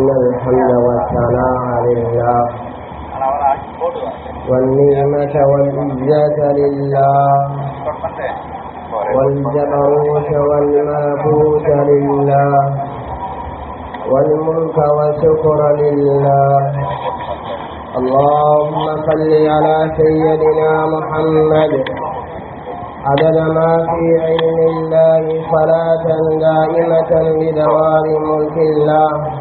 إن الحمد والثناء لله والنعمة والعزة لله والجبروت والملكوت لله والملك والشكر لله اللهم صل على سيدنا محمد عدد ما في علم الله صلاة دائمة بدوام ملك الله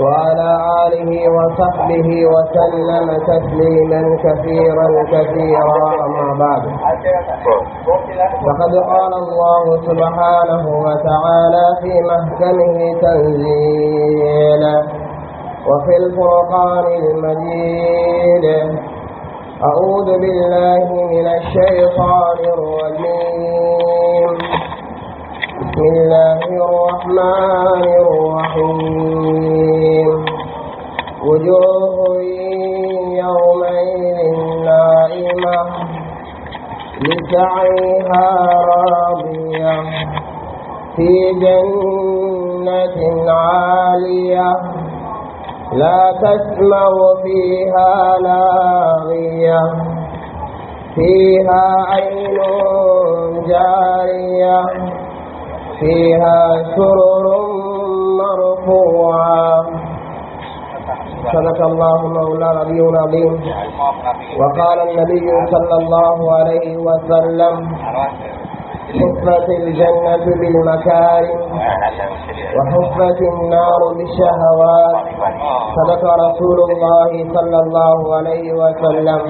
وعلى آله وصحبه وسلم تسليما كثيرا كثيرا أما بعد. فقد قال الله سبحانه وتعالى في محكمه تنزيلا وفي الفرقان المجيد أعوذ بالله من الشيطان الرجيم. بسم الله الرحمن الرحيم. وجوه يومئذ نائمة لسعيها راضية في جنة عالية لا تسمع فيها لاغية فيها عين جارية فيها سرر مرفوعة صدق الله مولانا العلي العظيم وقال النبي صلى الله عليه وسلم حفت الجنة بالمكارم وحفت النار بالشهوات صدق رسول الله صلى الله عليه وسلم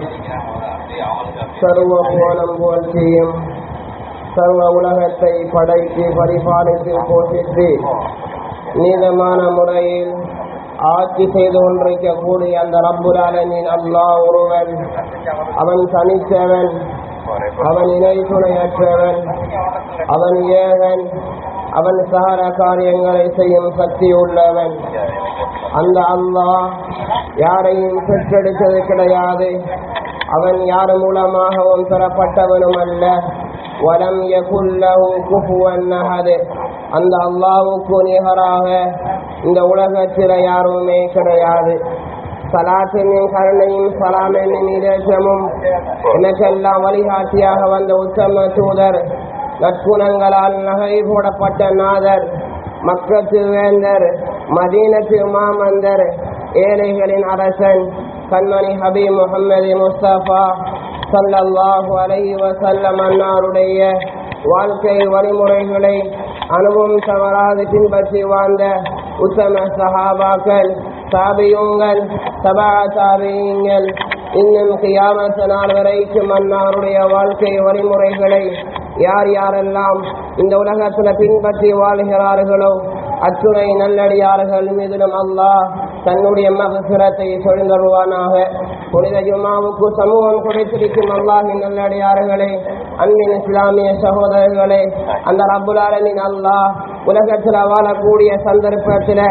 சர்வ புவனம் புகழ்ச்சியும் சர்வ உலகத்தை படைத்து பரிபாலித்து போஷித்து நீளமான முறையில் ஆட்சி செய்து கொண்டிருக்க கூடிய அந்த ரப்புல் அல்லா ஒருவன். அவன் தனித்தவன். அவன் இணை துணையற்றவன். அவன் ஏகன். அவன் சகல காரியங்களை செய்யும் சக்தி உள்ளவன். அந்த அல்லா யாரையும் பெற்றெடுத்தது கிடையாது. அவன் யார் மூலமாகவும் பெறப்பட்டவனும் அல்ல. வலம் யகுல்லஹு குஃபுவன் அஹத். அந்த அல்லாவுக்கு நிகராக இந்த உலகத்தில் யாருமே கிடையாது. சலாத்தினும் கருணையும் சலாமின் நீரேசமும் எனக்கெல்லாம் வழிகாட்டியாக வந்த உத்தம தூதர் நற்குணங்களால் நகை போடப்பட்ட நாதர் மக்கத்து வேந்தர் மதீனத்து மாமந்தர் ஏழைகளின் அரசன் கண்மணி ஹபி முகமது முஸ்தபா சல்லாஹு அலைஹி வசல்லம் அன்னாருடைய வாழ்க்கை வழிமுறைகளை அனுபவம் தவறாது பின்பற்றி வாழ்ந்த உத்தம சஹாபாக்கள் சாபியுங்கள் சபா சாபியுங்கள் இன்னும் கியாமத்த நாள் வரைக்கும் அன்னாருடைய வாழ்க்கை வழிமுறைகளை யார் யாரெல்லாம் இந்த உலகத்தில் பின்பற்றி வாழ்கிறார்களோ அத்துணை நல்லடியார்கள் மீதிலும் அல்லாஹ் தன்னுடைய மகசுரத்தை சொல்ந்தருவானாக புனித ஜும்மாவுக்கு சமூகம் கொடுத்திருக்கும் அல்லாஹின் நல்லடியார்களே அன்பின் இஸ்லாமிய சகோதரர்களே அந்த ரப்புலாலமின் அல்லாஹ் உலகத்தில் வாழக்கூடிய சந்தர்ப்பத்தில்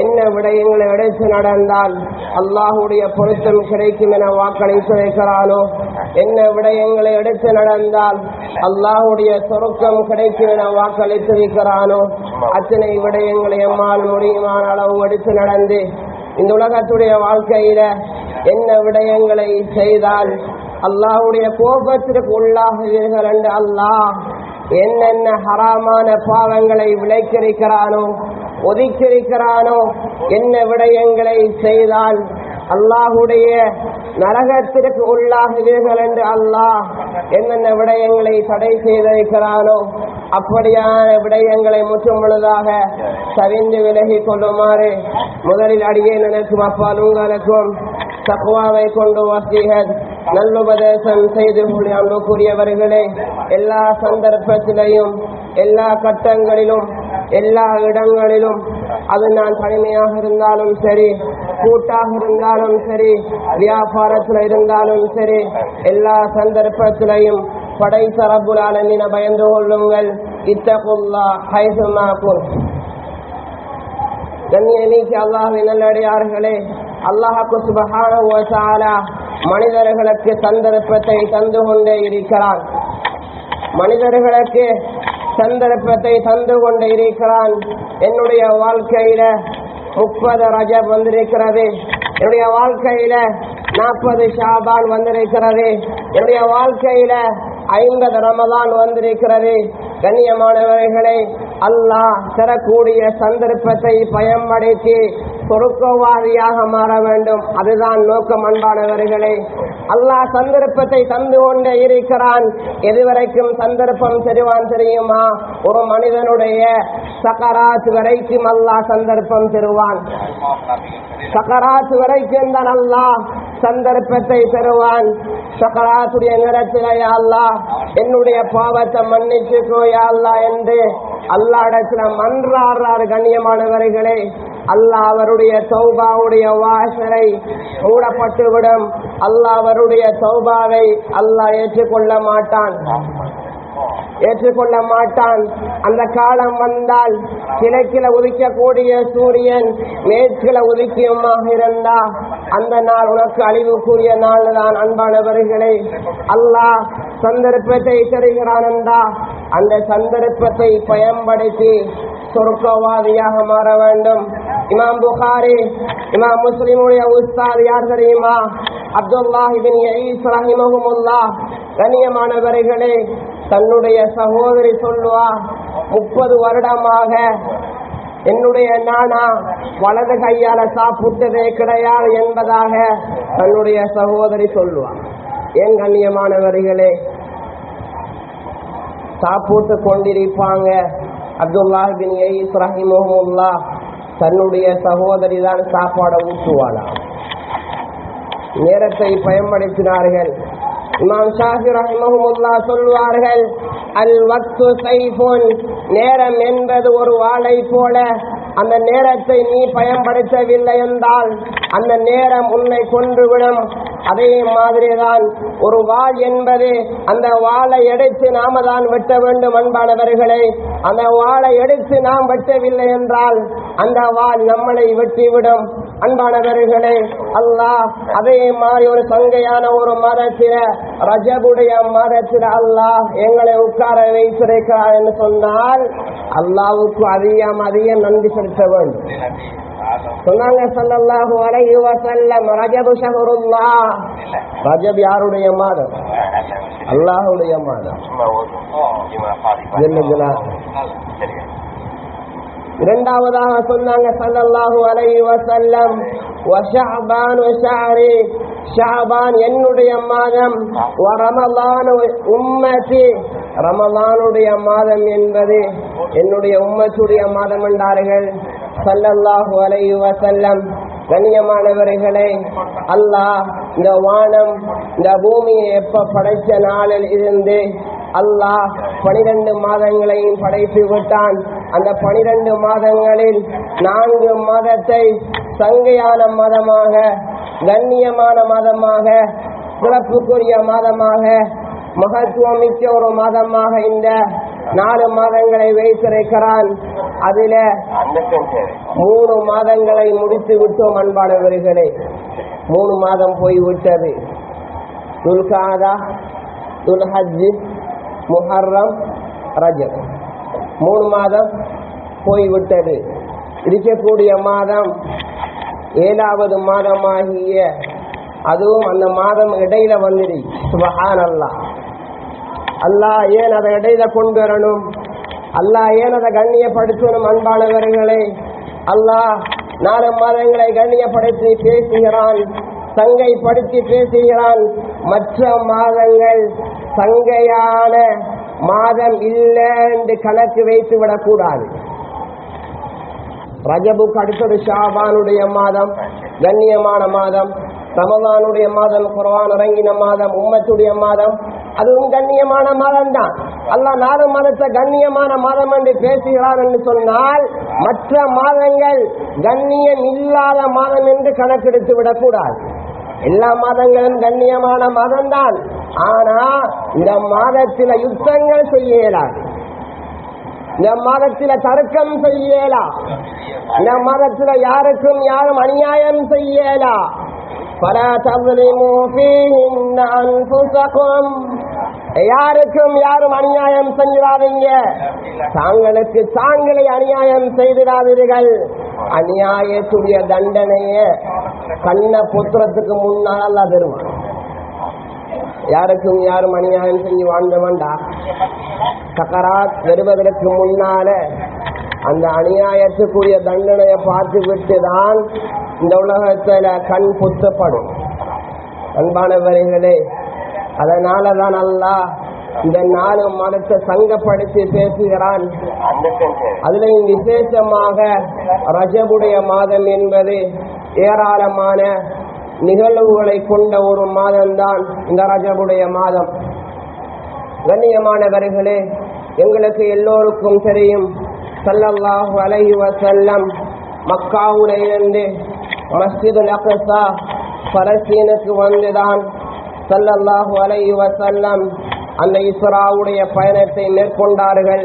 என்ன விடயங்களை எடுத்து நடந்தால் அல்லாஹுடைய பொருத்தம் கிடைக்கும் என வாக்களித்து வைக்கிறானோ என்ன விடயங்களை எடுத்து நடந்தால் அல்லாஹுடைய சொருக்கம் கிடைக்கும் என வாக்களித்து வைக்கிறானோ அத்தனை விடயங்களை எம்மால் முடியுமான அளவு எடுத்து நடந்து இந்த உலகத்துடைய வாழ்க்கையில என்ன விடயங்களை செய்தால் அல்லாஹுடைய கோபத்திற்கு உள்ளாகுவீர்கள் என்று அல்லாஹ் என்னென்ன ஹராமான பாவங்களை விளைச்சிருக்கிறானோ ஒதுக்கியிருக்கிறானோ என்ன விடயங்களை செய்தால் அல்லாஹுடைய நரகத்திற்கு உள்ளாகுவீர்கள் என்று அல்லாஹ் என்னென்ன விடயங்களை தடை செய்திருக்கிறானோ அப்படியான விடயங்களை முற்றும் முழுதாக தவிந்து விலகி கொள்ளுமாறு முதலில் அடியே நினைக்கும் அப்பால் உங்களுக்கும் தக்குவாவை கொண்டு வசீகத் நல்லுபதேசம் செய்து அன்புக்குரியவர்களே எல்லா சந்தர்ப்பத்திலையும் எல்லா கட்டங்களிலும் எல்லா இடங்களிலும் அது நான் தனிமையாக இருந்தாலும் சரி கூட்டாக இருந்தாலும் சரி வியாபாரத்தில் இருந்தாலும் சரி எல்லா சந்தர்ப்பத்திலையும் படை ரப்புல் ஆலமீன பயந்து கொள்ளுங்கள். இத்தகுல்லா ஹைசுமாக்கும் கண்ணியமிக்கு அல்லாஹ் நல்லடியார்களே அல்லாஹாக்கு சுபகான மனிதர்களுக்கு சந்தர்ப்பத்தை தந்து கொண்டே இருக்கிறான். மனிதர்களுக்கு சந்தர்ப்பத்தை தந்து கொண்டு இருக்கிறான். என்னுடைய வாழ்க்கையில முப்பது ரஜப் வந்திருக்கிறது. என்னுடைய வாழ்க்கையில நாற்பது ஷாபான் வந்திருக்கிறது. என்னுடைய வாழ்க்கையில ஐம்பது ரமதான் வந்திருக்கிறது. கண்ணியமானவர்களை அல்லாஹ் தரக்கூடிய சந்தர்ப்பத்தை பயன்படுத்தி சொருக்கவாதியாக மாற வேண்டும். அதுதான் நோக்கம் அன்பானவர்களே. அல்லாஹ் சந்தர்ப்பத்தை தந்து கொண்டே இருக்கிறான். எதுவரைக்கும் சந்தர்ப்பம் தருவான் தெரியுமா? ஒரு மனிதனுடைய சக்கராத் வரைக்கும் அல்லாஹ் சந்தர்ப்பம் தருவான். சக்கராத் வரைக்கும் தான் அல்லாஹ் சந்தர்ப்பத்தை பெறுவான் சக்கராத்துடைய நிறத்திலே என்னுடைய பாவத்தை மன்னிச்சுக்கோ யா என்று அல்லாஹ் மன்றாடுறார் கண்ணியமானவர்களே. அல்லாஹ் அவருடைய சௌபாவுடைய வாசலை மூடப்பட்டுவிடும். அல்லாஹ் அவருடைய சௌபாவை அல்லாஹ் ஏற்றுக்கொள்ள மாட்டான். ஏற்றுக்கொள்ள மாட்டான் அந்த காலம் வந்தால் கிழக்கில உதிக்கக்கூடிய சூரியன் மேற்கில உதிக்கியமாக இருந்தா அந்த நாள் உனக்கு அழிவுக்குரிய நாள் தான் அன்பானவர்களே அல்லாஹ் சந்தர்ப்பத்தை தருகிறான் என்றா அந்த சந்தர்ப்பத்தை பயன்படுத்தி சொர்க்கவாதியாக மாற வேண்டும். இமாம் புகாரி இமாம் முஸ்லிமுடைய உஸ்தாத் யார் தெரியுமா? அப்துல்லாஹிபின் யஈஸ் ரஹிமஹுமுல்லாஹ். கண்ணியமானவர்களே தன்னுடைய சகோதரி சொல்லுவா முப்பது வருடமாக என்னுடைய நானா வலது கையால சாப்பிட்டதே கிடையாது என்பதாக தன்னுடைய சகோதரி சொல்லுவார் ஏன் கண்ணியமானவர்களே சாப்பிட்டு கொண்டிருப்பாங்க அப்துல்லாஹின் பின் யஈஸ் தன்னுடைய சகோதரி தான் சாப்பாடை ஊட்டுவாளாம். நேரத்தை பயன்படுத்தினார்கள். இமாம் ஷாஃபி ரஹிமஹுல்லா சொல்வார்கள் அல் வக்து சைஃபுன். நேரம் என்பது ஒரு வாளை போல. அந்த நேரத்தை நீ பயன்படுத்தவில்லை என்றால் அந்த நேரம் உன்னை கொன்றுவிடும். அதே மாதிரிதான் ஒரு வாள் என்பது அந்த வாளை எடுத்து நாம தான் வெட்ட வேண்டும் அன்பானவர்களை. அந்த வாளை எடுத்து நாம் வெட்டவில்லை என்றால் அந்த வாள் நம்மளை வெட்டிவிடும். அன்பானவர்களே அல்லாஹ் அதே மாதிரி ஒரு சங்கையான ஒரு மதத்தில ரஜபுடைய மதத்தில அல்லாஹ் எங்களை உட்கார வைத்திருக்கிறார் என்று சொன்னால் அல்லாவுக்கு அதிகம் அதிகம் நன்றி செலுத்த வேண்டும். சொன்னாங்க ஸல்லல்லாஹு அலைஹி வஸல்லம் ரஜபு ஷஹ்ருல்லாஹ். ரஜப் யாருடைய மாதம்? அல்லாஹ்வுடைய மாதம். ஜல்ல ஜலால். இரண்டாவதாக சொன்னாங்க சல்லல்லாஹு அலைஹி வஸல்லம் வஷஅபான் ஷஹரி ஷாபான் என்னுடைய மாதம் ரமலான் உம்மதி ரமலானுடைய மாதம் என்பது என்னுடைய உம்மத்துடைய மாதம் என்றார்கள். சல்லல்லாஹு அலைஹி வசல்லம் கண்ணியமானவர்களே அல்லாஹ் இந்த வானம் இந்த பூமியை எப்ப படைச்ச நாளில் இருந்து அல்லாஹ் பனிரெண்டு மாதங்களையும் படைத்து விட்டான். அந்த பனிரெண்டு மாதங்களில் நான்கு மாதத்தை சங்கையான மாதமாக கண்ணியமான மாதமாக சிறப்புக்குரிய மாதமாக மகத்துவம் மிக்க ஒரு மாதமாக இந்த நாலு மாதங்களை வைத்திருக்கிறான். அதுல மூணு மாதங்களை முடித்து விட்டோம் அன்பானவர்களே மூணு மாதம் போய் விட்டது துல்காதா துல்ஹஜ் முஹர்ரம் ரஜம் மூணு மாதம் போய்விட்டது. இருக்கக்கூடிய மாதம் ஏழாவது மாதமாகிய அதுவும் அந்த மாதம் இடையில வந்துடு சுபஹான் அல்லாஹ் அல்லாஹ் ஏன் அதை இடையில கொண்டு வரணும்? அல்லாஹ் ஏன் அதை கண்ணியப்படுத்தணும் அன்பானவர்களே? அல்லாஹ் நாலு மாதங்களை கண்ணியப்படுத்தி பேசுகிறான் சங்கை படுத்தி பேசுகிறான். மற்ற மாதங்கள் சங்கையான மாதம் இல்லை என்று கணக்கு வைத்து விடக்கூடாது. ரஜபுக்கு அடுத்தது ஷாபானுடைய மாதம் கண்ணியமான மாதம் ரமதானுடைய மாதம் குரவான் இறங்கின மாதம் உம்மத்துடைய மாதம். அதுவும் கண்ணியமான மாதம் தான் அல்ல நாலு மாதத்தை கண்ணியமான மாதம் என்று பேசுகிறார் என்று சொன்னால் மற்ற மாதங்கள் கண்ணியம் இல்லாத மாதம் என்று கணக்கெடுத்து விடக்கூடாது. எல்லா மாதங்களும் கண்ணியமான மாதம் தான் ஆனா இந்த மாதத்தில யுத்தங்கள் செய்ய இயலாது இந்த மாதத்தில தர்க்கம் செய்யலா. இந்த மாதத்தில யாருக்கும் யாரும் அநியாயம் செய்யலா. பல அன்புசகம் யாருக்கும் யாரும் அநியாயம் செஞ்சிடாதீங்க தாங்களுக்கு தாங்களே அநியாயம் செய்திடாதீர்கள். அநியாயத்துடைய தண்டனைய கண்ண புத்திரத்துக்கு முன்னால் அல்லாஹ் தருவான் யாருக்கும் யாரும் அநியாயம் செஞ்சு வாழ்ந்தவன்டா சக்கராத் வருவதற்கு முன்னால அந்த அநியாயத்துக்குரிய தண்டனையை பார்த்து விட்டு தான் இந்த உலகத்துல கண் புத்தப்படும். அன்பானவர்களே அதனால தான் அல்லாஹ் இந்த நாலு மதத்தை சங்கப்படுத்தி பேசுகிறான். அதுலையும் விசேஷமாக ரஜபுடைய மாதம் என்பது ஏராளமான நிகழ்வுகளை கொண்ட ஒரு மாதம்தான் இந்த ரஜபுடைய மாதம். கண்ணியமானவர்களே எங்களுக்கு எல்லோருக்கும் தெரியும் சல்லல்லாஹு அலைஹி செல்லம் மக்காவுடையிலிருந்து இருந்து மஸ்ஜிதுல் பலஸ்தீனுக்கு வந்துதான் சல்லல்லாஹு அலைஹி செல்லம் அந்த இஸ்ராவுடைய பயணத்தை மேற்கொண்டார்கள்.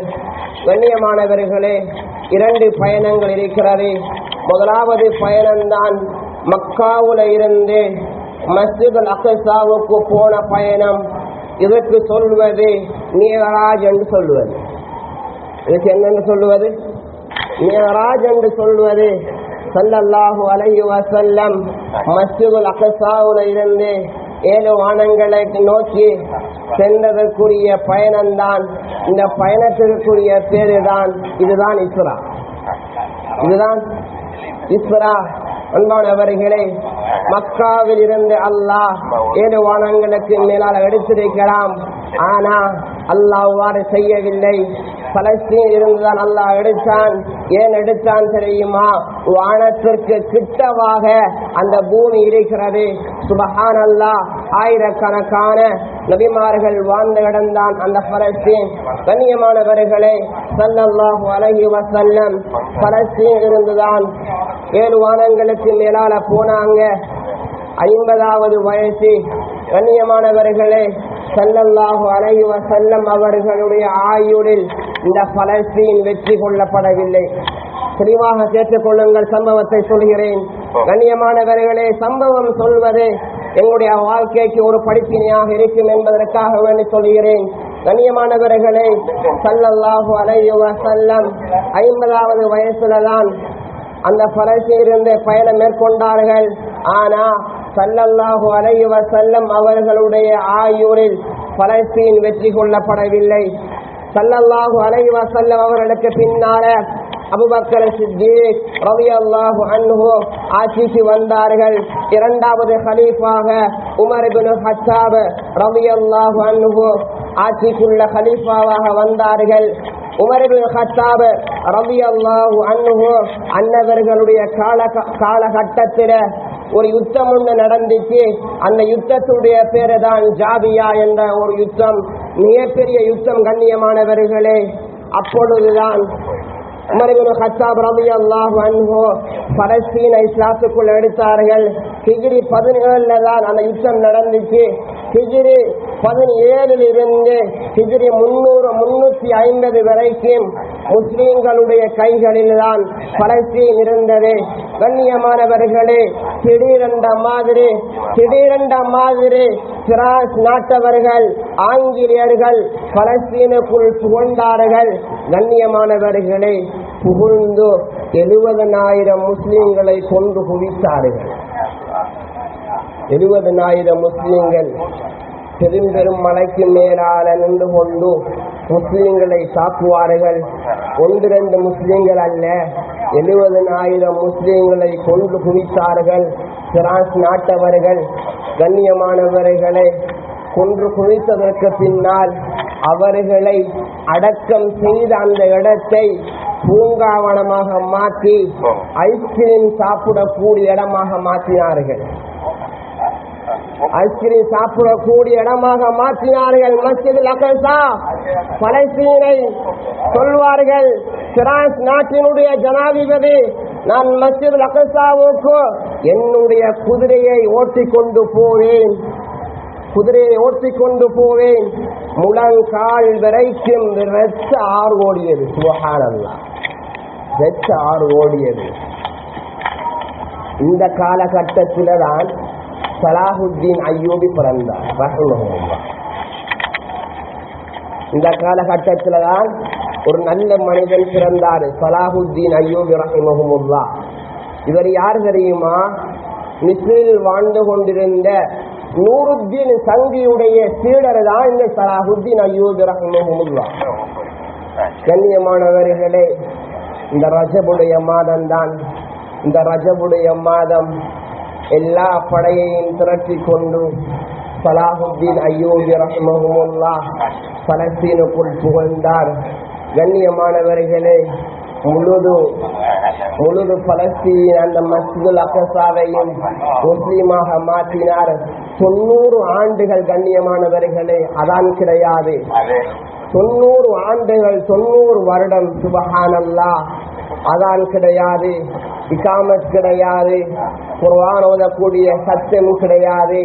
கண்ணியமானவர்களே இரண்டு பயணங்கள் இருக்கிறது. முதலாவது பயணம்தான் மக்காவுல இருந்து மஸ்ஜிதுல் அக்ஸாவுக்கு போன பயணம் இதற்கு சொல்வது மேகராஜ் என்று சொல்லுவது. இதுக்கு என்னென்று சொல்லுவது? மேகராஜ் என்று சொல்வது சல்லல்லாஹு அலையு வசல்லம் மஸ்ஜிதுல் அகசாவுல இருந்து ஏழு வானங்களை நோக்கி சென்றதற்குரிய பயணம்தான். இந்த பயணத்திற்குரிய பேரு தான் இதுதான் இஸ்ரா. இதுதான் இஸ்ரா. அன்பானவர்களே மக்காவில் இருந்து அல்லாஹ் ஏழு வானங்களுக்கு மேலால் எடுத்திருக்கலாம். ஆனா அல்லாஹ் அவ்வாறு செய்யவில்லை. பலஸ்தீன் இருந்துதான் அல்லாஹ் எடுத்தான். ஏன் எடுத்தான் தெரியுமா? வானத்திற்கு கிட்டவாக அந்த பூமி இருக்கிறது. சுபஹான் அல்லாஹ் ஆயிரக்கணக்கான நபிமார்கள் வாழ்ந்த இடம்தான் அந்த பலஸ்தீன். கண்ணியமானவர்களே சல்லல்லாஹு அலைஹி வசல்லம் பலஸ்தீன் இருந்துதான் ஏழு வானங்களுக்கு மேலால போனாங்க. ஐம்பதாவது வயசு. கண்ணியமானவர்களே சல்லல்லாஹு அலைஹி செல்லம் அவர்களுடைய ஆயுளில் இந்த பலஸ்தீன் வெற்றி கொள்ளப்படவில்லை. தெளிவாக கேட்டுக்கொள்ளுங்கள் சம்பவத்தை சொல்கிறேன். கண்ணியமானவர்களே சம்பவம் சொல்வது எங்களுடைய வாழ்க்கைக்கு ஒரு படிப்பினையாக இருக்கும் என்பதற்காக வேண்டி சொல்கிறேன். கண்ணியமானவர்களே சல்லல்லாஹு அலைஹி செல்லம் ஐம்பதாவது வயசுல தான் அந்த பரசிலிருந்து பயணம் மேற்கொண்டார்கள். ஆனா சல்லல்லாஹு அலைவ செல்லம் அவர்களுடைய ஆயூரில் பலஸ்தீன் வெற்றி கொள்ளப்படவில்லை. சல்லல்லாஹு அலைவ செல்லம் அவர்களுக்கு பின்னால அபுபக்கர் சித்திக் ரலியல்லாஹு அன்ஹு ஆட்சிக்கு வந்தார்கள். இரண்டாவது ஹலீஃபாக உமர் இப்னு ஹத்தாப் ரலியல்லாஹு அன்ஹு ஆட்சிக்குள்ள ஹலீஃபாவாக வந்தார்கள். உமர் இப்னு ஹத்தாப் ரலியல்லாஹு அன்ஹு அன்னவர்களுடைய கால காலகட்டத்தில் ஒரு யுத்தம் ஒன்று நடந்துச்சு. அந்த யுத்தத்துடைய பேரு தான் ஜாபியா என்ற ஒரு யுத்தம். மிகப்பெரிய யுத்தம் கண்ணியமானவர்களே அப்பொழுதுதான் உமரபின் ஹத்தாப் ரலியல்லாஹு அன்ஹு பலஸ்தீன இஸ்லாத்துக்குள் எடுத்தார்கள். ஹிஜ்ரி பதினேழுல தான் அந்த யுத்தம் நடந்துச்சு. ஹிஜ்ரி பதினேழில் இருந்து ஹிஜ்ரி முன்னூறு முன்னூத்தி ஐம்பது வரைக்கும் முஸ்லீம்களுடைய கைகளில் தான் பலஸ்தீன் இருந்தது. கண்ணியமானவர்களே திடீரென்ற மாதிரி திடீரென்ற மாதிரி பிரான்ஸ் நாட்டவர்கள் ஆங்கிலேயர்கள் பலஸ்தீனுக்குள் புகழ்ந்தார்கள். கண்ணியமானவர்களே புகழ்ந்து எழுபதனாயிரம் முஸ்லீம்களை கொண்டு குவித்தார்கள். எழுபதனாயிரம் முஸ்லீம்கள் பெரும் பெரும் மலைக்கு மேலால நின்று கொண்டு முஸ்லீம்களை தாக்குவார்கள். ஒன்று ரெண்டு முஸ்லீம்கள் அல்ல. எழுபதனாயிரம் முஸ்லீம்களை கொண்டு குவித்தார்கள். பிரான்ஸ் நாட்டவர்கள் கண்ணியமானவர்களை கொன்று குவித்ததற்கு பின்னால் அவர்களை அடக்கம் செய்த அந்த இடத்தை பூங்காவனமாக மாற்றி ஐஸ்கிரீம் சாப்பிடக்கூடிய இடமாக மாற்றினார்கள். ஐஸ்கிரீம் சாப்பிடக்கூடிய இடமாக மாற்றினார்கள். மஸ்ஜித் அகல்சா பலஸ்தீனை சொல்வார்கள். பிரான்ஸ் நாட்டினுடைய ஜனாதிபதி நான் மஸ்ஜித் அகல்சாவுக்கு என்னுடைய குதிரையை ஓட்டிக் கொண்டு போவேன். குதிரையை ஓட்டிக் கொண்டு போவேன். முழங்கால் வரைக்கும் ரத்த ஆறு ஓடியது சுகானல்லா ரத்த ஆறு ஓடியது இந்த காலகட்டத்தில் தான் சலாஹுத்தீன் ஐயோபி பிறந்தார் இந்த காலகட்டத்தில் தான் ஒரு நல்ல மனிதன் பிறந்தார் சலாஹுத்தீன் ஐயோபி ரஹிமஹுல்லா. இவர் யார் தெரியுமா? மிஸ்ரில் வாழ்ந்து கொண்டிருந்த நூருத்தீன் சங்கியுடைய சீடர் தான் இந்த சலாஹுத்தீன் ஐயோபி ரஹிமஹுல்லா. கண்ணியமானவர்களே இந்த ரஜபுடைய மாதம் தான் இந்த ரஜபுடைய மாதம் எல்லா படையையும் திரட்டி கொண்டு சலாஹுத்தீன் ஐயோபி ரஹ்மஹுல்லா பலஸ்தீனுக்குள் புகழ்ந்தார். கண்ணியமானவர்களே முழுது முழுது பலஸ்தீன் அந்த மஸ்ஜிதுல் அக்கசாவையும் முஸ்லீமாக மாற்றினார். தொண்ணூறு ஆண்டுகள் கண்ணியமானவர்களே அதான் கிடையாது. தொண்ணூறு ஆண்டுகள் தொண்ணூறு வருடம் சுபஹானல்லா அதான் கிடையாது. இகாமத் கிடையாது குர்வான் ஓதக்கூடிய சத்தியம் கிடையாது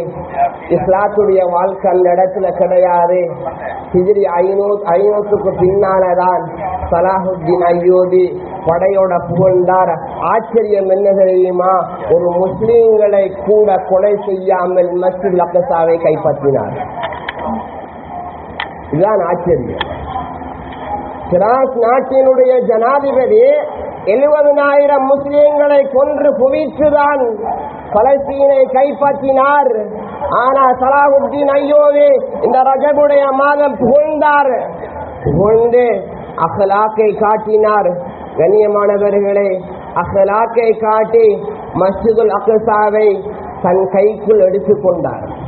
இஸ்லாத்துடைய வாழ்க்கை அந்த இடத்துல கிடையாது. ஹிஜ்ரி ஐநூறு ஐநூற்றுக்கு பின்னாலதான் சலாஹுத்தீன் ஐயோதி படையோட புகழ்ந்தார். ஆச்சரியம் என்ன தெரியுமா? ஒரு முஸ்லீம்களை கூட கொலை செய்யாமல் மஸ்ஜித் அக்கசாவை கைப்பற்றினார். இதுதான் ஆச்சரியம். பிரான்ஸ் நாட்டினுடைய ஜனாதிபதி எழுபதனாயிரம் முஸ்லிம்களை கொன்று குவித்துதான் பலஸ்தீனை கைப்பற்றினார். ஆனா சலாஹுத்தீன் ஐயோவே இந்த ரஜபுடைய மாதம் புகழ்ந்தார். புகழ்ந்து அகலாக்கை காட்டினார். கண்ணியமானவர்களே அகலாக்கை காட்டி மஸ்ஜிதுல் அக்சாவை தன் கைக்குள் எடுத்துக் கொண்டார்.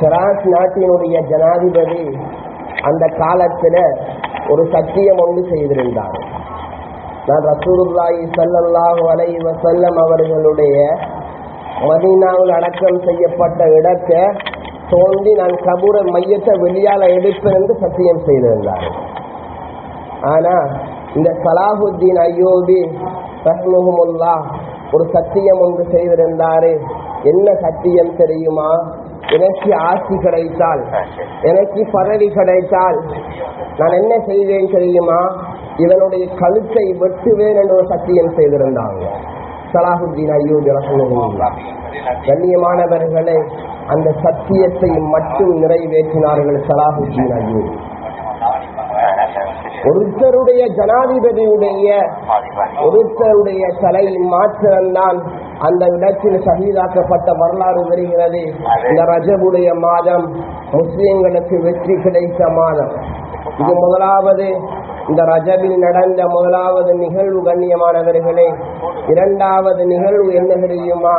பிரான்ஸ் நாட்டினுடைய ஜனாதிபதி அந்த காலத்தில் ஒரு சத்தியம் ஒன்று செய்திருந்தார். நான் ரசூலுல்லாஹி ஸல்லல்லாஹு அலைஹி செல்லம் அவர்களுடைய மதீனாவில் அடக்கம் செய்யப்பட்ட இடத்தை தோண்டி நான் கபூர மையத்தை வெளியால எடுப்பேன் என்று சத்தியம் செய்திருந்தார். ஆனா இந்த சலாஹுத்தீன் ஐயோபி ரஹ்முகமுல்லா ஒரு சத்தியம் ஒன்று செய்திருந்தாரு. என்ன சத்தியம் தெரியுமா? எனக்கு ஆட்சி கிடைத்தால் எனக்கு பதவி கிடைத்தால் நான் என்ன செய்வேன் தெரியுமா? இவனுடைய கழுத்தை வெட்டுவேன் என்ற ஒரு சத்தியம் செய்திருந்தாங்க. சலாஹுத்தீன் ஐயூப் ரஹ்மஹுல்லா கண்ணியமானவர்களை அந்த சத்தியத்தை மட்டும் நிறைவேற்றினார்கள் சலாஹுத்தீன் ஐயூப். ஒருத்தருடைய ஜனாதிபதியுடைய ஒருத்தருடைய தலை மாத்திரம்தான் அந்த இடத்தில் சகிதாக்கப்பட்ட வரலாறு வருகிறது. இந்த ரஜபுடைய மாதம் முஸ்லிம்களுக்கு வெற்றி கிடைத்த மாதம். இது முதலாவது இந்த ரஜபில் நடந்த முதலாவது நிகழ்வு கண்ணியமானவர்களே இரண்டாவது நிகழ்வு என்ன தெரியுமா?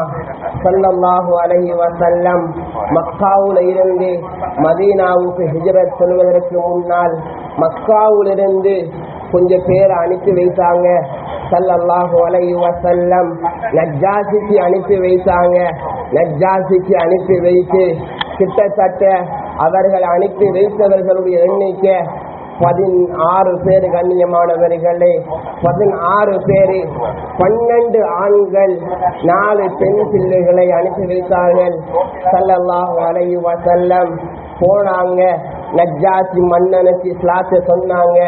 சல்லல்லாஹு அலைஹி வசல்லம் மக்காவுல இருந்து மதீனாவுக்கு ஹிஜரத் செல்வதற்கு முன்னால் மக்காவிலிருந்து கொஞ்சம் பேரை அனுப்பி வைத்தாங்க. சல்லல்லாஹு அலைஹி வசல்லம் நஜ்ஜாசிக்கு அனுப்பி வைத்தாங்க. நஜ்ஜாசிக்கு அனுப்பி வைத்து கிட்டத்தட்ட அவர்கள் அனுப்பி வைத்தவர்களுடைய எண்ணிக்கை பதினாறு பேர் கண்ணியமானவர்களே. பதினாறு பேர் பன்னெண்டு ஆண்கள் நாலு பெண் பிள்ளைகளை அனுப்பி வைத்தார்கள். சல்லல்லாஹு வளையுவ வசல்லம் போனாங்க. நஜ்ஜாசி மன்னனுக்கு இஸ்லாத்தை சொன்னாங்க.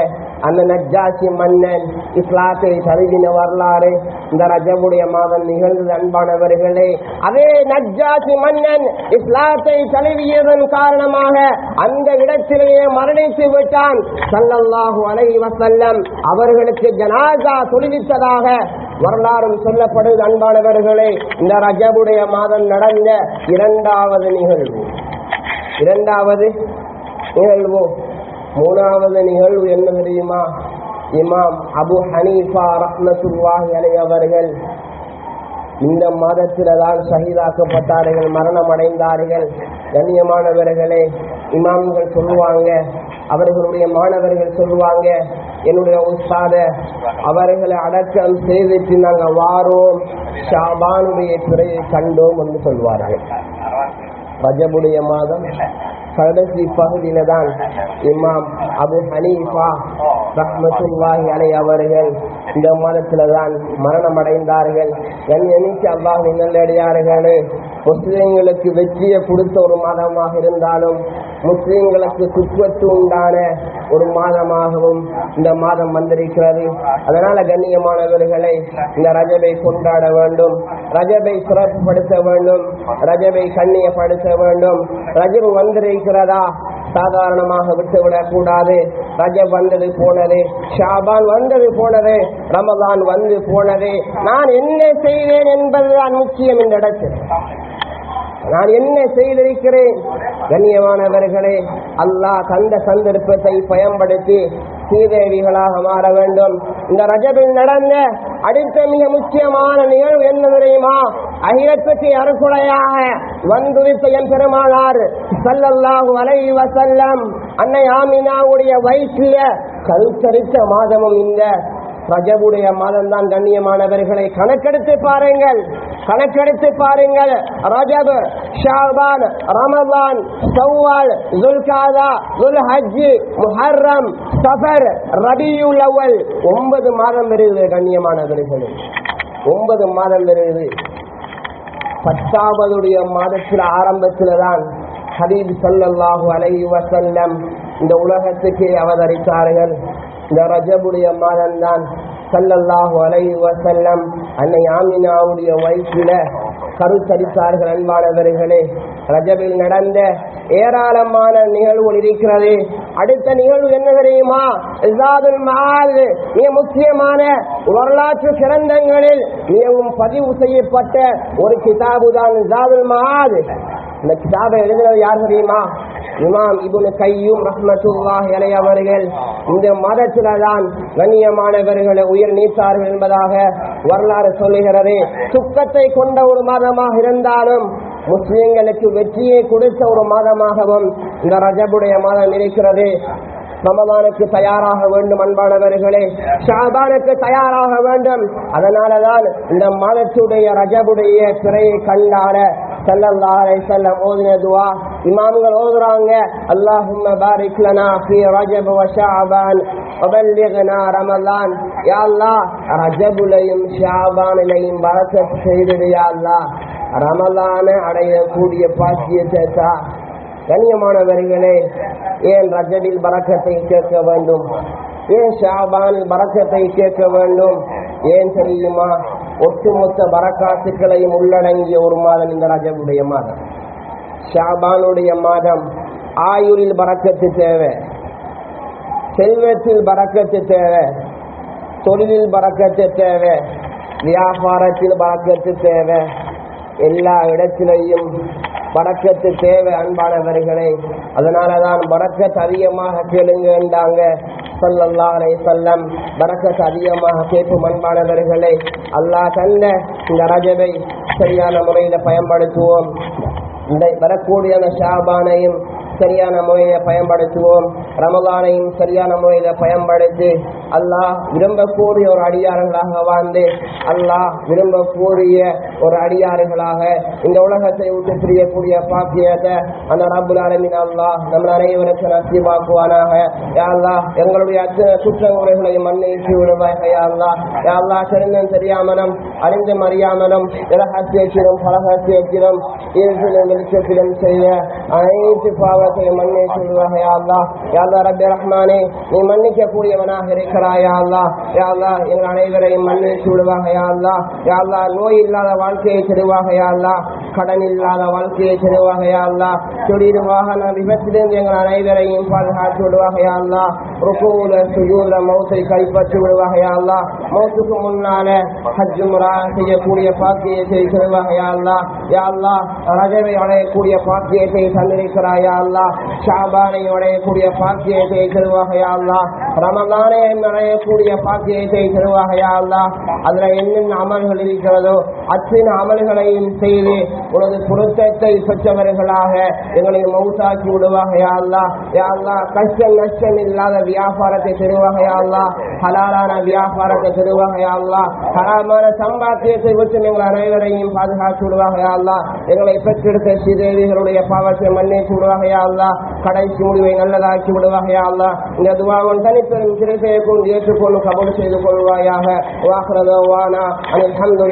அந்த நஜ்ஜாசி மன்னன் இஸ்லாத்தை தழுவின வரலாறு இந்த ரஜபுடைய மாதம் நிகழ்ந்தது அன்பானவர்களே அதே நஜ்ஜாசி மன்னன் இஸ்லாத்தை தழுவியதன் காரணமாக அந்த இடத்திலேயே மரணித்து விட்டான். சல்லல்லாஹு அலை வசல்லம் அவர்களுக்கு ஜனாசா தொழுவித்ததாக வரலாறும் சொல்லப்படுது அன்பானவர்களே. இந்த ரஜபுடைய மாதம் நடந்த இரண்டாவது நிகழ்வு. இரண்டாவது நிகழ்வோ மூணாவது நிகழ்வு என்ன தெரியுமா? இமாம் அபு ஹனீஃபா ரஹ்மத்துல்லாஹி அலை அவர்கள் இந்த மாதத்தில்தான் தான் ஷஹீதாக்கப்பட்டார்கள் மரணம் அடைந்தார்கள் கண்ணியமானவர்களே இமாம்கள் சொல்லுவாங்க அவர்களுடைய மாணவர்கள் சொல்லுவாங்க என்னுடைய உஸ்தாத அவர்களை அடக்கம் செய்துட்டு நாங்கள் வாரோம். ஷாபானுடைய துறையை கண்டோம் என்று சொல்வார்கள். ரஜபுடைய மாதம் கடைசி பகுதியில தான் இமாம் அபு ஹனீஃபா ரஹ்மத்துல்லாஹி அலை அவர்கள் இந்த மாதத்துல தான் மரணம் அடைந்தார்கள் எண்ணிக்கை அல்லாஹ் நல்லடியார்களே முஸ்லிம்களுக்கு வெற்றியை கொடுத்த ஒரு மாதமாக இருந்தாலும் முஸ்லிம்களுக்கு குற்றத்து உண்டான ஒரு மாதமாகவும் இந்த மாதம் வந்திருக்கிறது. அதனால கண்ணியமானவர்களை இந்த ரஜபை கொண்டாட வேண்டும் ரஜபை சிறப்புப்படுத்த வேண்டும் ரஜபை கண்ணியப்படுத்த வேண்டும். ரஜபு வந்திருக்கிறதா? சாதாரணமாக விட்டுவிடக் கூடாது. ரஜப் வந்தது போனது ஷாபான் வந்தது போனது ரமதான் வந்து போனது. நான் என்ன செய்வேன் என்பதுதான் முக்கியம் இந்த இடத்தில். நான் என்ன செய்திருக்கிறேன்? கண்ணியமானவர்களே அல்லாஹ் தந்த சந்தர்ப்பத்தை பயன்படுத்தி சீதேவிகளாக மாற வேண்டும். இந்த ரஜபில் நடந்த அடுத்த மிக முக்கியமான நிகழ்வு என்ன தெரியுமா? அகிலத்துக்கு அறுக்குடையாக வந்துவித்த என் பெருமானார் சல்லல்லாஹு அலைஹி செல்லம் அன்னை ஆமினாவுடைய வயிற்றில கருத்தரித்த மாதமும் இந்த ரஜபுடைய மாதம் தான் கண்ணியமானவர்களை கணக்கெடுத்து பாருங்கள். கணக்கெடுத்து பாருங்கள். ரஜப் ஷாபான் ரமலான் சவ்வால் துல்காதா துல் ஹஜ் முஹர்ரம் சஃபர் ரபியுல் அவல் ஒன்பது மாதம் வருகிறது கண்ணியமானவர்களே. ஒன்பது மாதம் வருகிறது பத்தாவதுடைய மாதத்தில் ஆரம்பத்தில் தான் ஹபீப் அலை அலைஹி வஸல்லம் இந்த உலகத்துக்கு அவதரித்தார்கள். இந்த ரஜபுடைய மாதம் தான் சல்லல்லாஹு அலைஹி வசல்லம் அன்னை ஆமினாவுடைய வயிற்றில கருத்தரித்தார்கள் அன்பானவர்களே. ரஜபில் நடந்த ஏராளமான நிகழ்வுகள் இருக்கிறது. அடுத்த நிகழ்வு என்ன தெரியுமா? இசாதுல் மஆல் மிக முக்கியமான வரலாற்று கிரந்தங்களில் மிகவும் பதிவு செய்யப்பட்ட ஒரு கிதாபு தான் இசாதுல் மஆல் இந்த கிதாபை எழுதினது யார் தெரியுமா? இமாம் இபுனு கையும் ரஹ்மத்துல்லாஹ் அலைஹி அவர்கள் இந்த மதத்தில தான் கண்ணியமானவர்களை உயிர் நீத்தார்கள் என்பதாக வரலாறு சொல்லுகிறது. துக்கத்தை கொண்ட ஒரு மதமாக இருந்தாலும் முஸ்லிம்களுக்கு வெற்றியை கொடுத்த ஒரு மாதமாகவும் இந்த ரஜபுடைய மாதம் இருக்கிறது. ரமதானுக்கு தயாராக வேண்டும் அன்பானவர்களே. ஷாபானுக்கு தயாராக வேண்டும். அதனாலதான் இந்த மாதத்துடைய ரஜபுடைய பிறையை கண்டால ஸல்லல்லாஹு அலைஹி வஸல்லம் ஓதின துஆ இமாம்கள் ஓதுறாங்க. அல்லாஹும்ம பாரிக் லனா ஃபீ ரஜப் வ ஷஅபான் வபல்லிக்னா ரமலான். யா அல்லாஹ் ரஜபுலையும் ஷாபானிலையும் பரக்கத் செய்தது யா அல்லாஹ். ரமலான அடையக்கூடிய பாக்கியத்தை தா. கண்ணியமானவர்களே ஏன் ரஜபில் பறக்கத்தை கேட்க வேண்டும்? ஏன் ஷாபானில் பறக்கத்தை கேட்க வேண்டும்? ஏன் தெரியுமா? ஒட்டுமொத்த வரக்காசுக்களையும் உள்ளடங்கிய ஒரு மாதம் இந்த ரஜபுடைய மாதம். ஷாபானுடைய மாதம். ஆயுரில் பறக்கத்து தேவை. செல்வத்தில் பறக்கத்து தேவை. தொழிலில் பறக்கத்து தேவை. வியாபாரத்தில் பறக்கத்து தேவை. எல்லா இடத்திலையும் பறக்கத்து தேவை அன்பானவர்களே. அதனாலதான் பறக்கத்து அதிகமாக கேளுங்கன்றாங்க சொல்லல்லா அலை சொல்லம் பறக்கத்து அதிகமாக கேட்கும் அன்பானவர்களே அல்லாஹ் தந்த இந்த ரஜபை சரியான முறையில் பயன்படுத்துவோம். இந்த வரக்கூடிய அந்த ஷாபானையும் சரியான முறையில பயன்படுத்துவோம். ரமலானையும் சரியான முறையில பயன்படுத்தி அல்லாஹ் விரும்பக்கூடிய ஒரு அடியார்களாக வாழ்ந்து அல்லாஹ் விரும்பக்கூடிய ஒரு அடியார்களாக இந்த உலகத்தை விட்டு பிரியக்கூடிய பாக்கியத்தை அந்த ரபுல் அலமின் அல்லாஹ் நம்ம அனைவருக்கு நசிவாக்குவானாக யா எங்களுடைய அத்தனை குற்றங்குறைகளையும் மன்னிச்சு விடுவாங்க யா அல்லாஹ் யா தெரிந்தும் தெரியாமலும் அறிந்தும் அறியாமலும் இரகசியத்திலும் பலகசியத்திலும் இருட்டிலும் வெளிச்சத்திலும் செய்ய அனைத்து பாவ பாவத்தையும் மன்னிச்சு விடுவாய் யா அல்லாஹ் யா அல்லாஹ் ரப்பி ரஹ்மானே நீ மன்னிக்க கூடியவனாக யா அல்லாஹ் யா அல்லாஹ் எங்கள் அனைவரையும் மன்னிச்சு விடுவாக யா அல்லாஹ் யா அல்லாஹ் நோய் இல்லாத வாழ்க்கையை தருவாக யா அல்லாஹ் கடன் இல்லாத வாழ்க்கையை தருவாக யா விபத்திலிருந்து எங்கள் அனைவரையும் பாதுகாத்து விடுவாக யா ருக்கூல சுஜூல மௌத்தை கைப்பற்றி விடுவாக யா அல்லாஹ் மௌத்துக்கு முன்னால ஹஜ் முரா செய்யக்கூடிய பாக்கியத்தை தருவாக யா அல்லாஹ் யா அல்லாஹ் ரஜவை அடையக்கூடிய பாக்கியத்தை தந்திருக்கிறாய் யா அல்லாஹ் ஷாபானை அடையக்கூடிய பாக்கியத்தை தருவாக யா ரமதானே ரமலானை பாக்கியத்தை தருவாக யா அதுல என்னென்ன அமல்கள் இருக்கிறதோ அச்சின் அமல்களையும் செய்து உனது பொருத்தத்தை பெற்றவர்களாக எங்களை மவுசாக்கி விடுவாக யா அல்லாஹ் கஷ்டம் நஷ்டம் இல்லாத வியாபாரத்தை தருவாக யா ஹலாலான வியாபாரத்தை தருவாக யா அல்லாஹ் சம்பாத்தியத்தை விட்டு எங்கள் அனைவரையும் பாதுகாத்து விடுவாக யா எங்களை பெற்றெடுத்த ஸ்ரீதேவிகளுடைய பாவத்தை மன்னித்து விடுவாக யா கடைசி முடிவை நல்லதாக்கி விடுவாக யா இந்த துவாவன் தனிப்பெரும் கிருப்பையை கொண்டு ஏற்றுக்கொண்டு கபல் செய்து கொள்வாயாக. வாக்குறதோ வானா அனில்